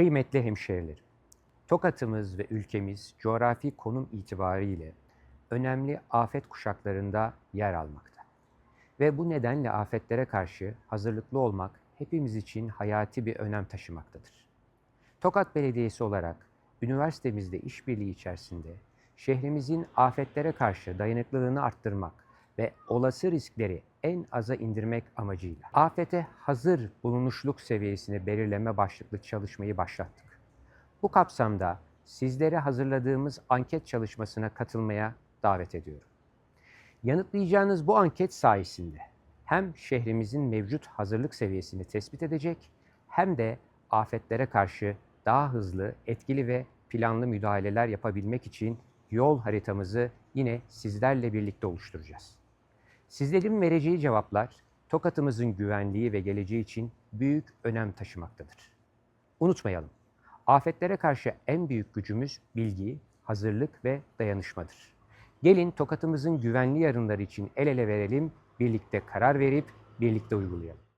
Kıymetli hemşehrilerim, Tokat'ımız ve ülkemiz coğrafi konum itibariyle önemli afet kuşaklarında yer almakta. Ve bu nedenle afetlere karşı hazırlıklı olmak hepimiz için hayati bir önem taşımaktadır. Tokat Belediyesi olarak üniversitemizde işbirliği içerisinde şehrimizin afetlere karşı dayanıklılığını arttırmak ve olası riskleri en aza indirmek amacıyla afete hazır bulunuşluk seviyesini belirleme başlıklı çalışmayı başlattık. Bu kapsamda sizlere hazırladığımız anket çalışmasına katılmaya davet ediyorum. Yanıtlayacağınız bu anket sayesinde hem şehrimizin mevcut hazırlık seviyesini tespit edecek hem de afetlere karşı daha hızlı, etkili ve planlı müdahaleler yapabilmek için yol haritamızı yine sizlerle birlikte oluşturacağız. Sizlerin vereceği cevaplar Tokat'ımızın güvenliği ve geleceği için büyük önem taşımaktadır. Unutmayalım, afetlere karşı en büyük gücümüz bilgi, hazırlık ve dayanışmadır. Gelin Tokat'ımızın güvenli yarınları için el ele verelim, birlikte karar verip birlikte uygulayalım.